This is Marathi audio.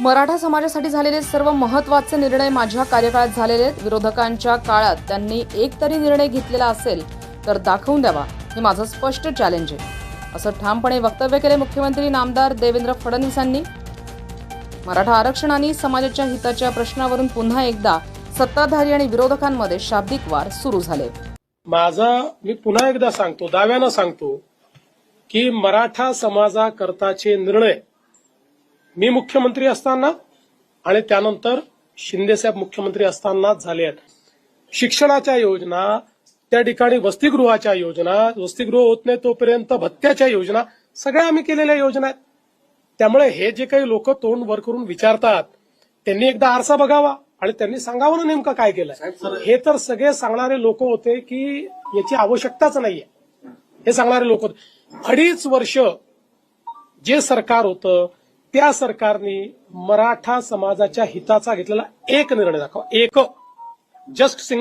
मराठा समाजासाठी झालेले सर्व महत्त्वाचे निर्णय माझ्या कार्यकाळात झालेले आहेत. विरोधकांच्या काळात त्यांनी एक तरी निर्णय घेतलेला असेल तर दाखवून द्यावा. हे माझं स्पष्ट चॅलेंज आहे. असं ठामपणे वक्तव्य केले मुख्यमंत्री नामदार देवेंद्र फडणवीसांनी मराठा आरक्षण आणि समाजाच्या हिताच्या प्रश्नावरून पुन्हा एकदा सत्ताधारी आणि विरोधकांमध्ये शाब्दिक वार सुरू झाले. माझा मी पुन्हा एकदा सांगतो दाव्यानं सांगतो की मराठा समाजाकरताचे निर्णय मी मुख्यमंत्री असताना आणि त्यानंतर शिंदेसाहेब मुख्यमंत्री असतानाच झाले आहेत. शिक्षणाच्या योजना त्या ठिकाणी वसतिगृहाच्या योजना वसतिगृह होत नाही तोपर्यंत भत्त्याच्या योजना सगळ्या आम्ही केलेल्या योजना आहेत. त्यामुळे हे जे काही लोक तोंड वर करून विचारतात त्यांनी एकदा आरसा बघावा आणि त्यांनी सांगावं ना नेमकं काय केलंय. हे तर सगळे सांगणारे लोक होते की याची आवश्यकताच नाहीये. हे सांगणारे लोक होते. अडीच वर्ष जे सरकार होतं त्या सरकारने मराठा समाजाच्या हिताचा घेतलेला एक निर्णय दाखवा. एक. Just sing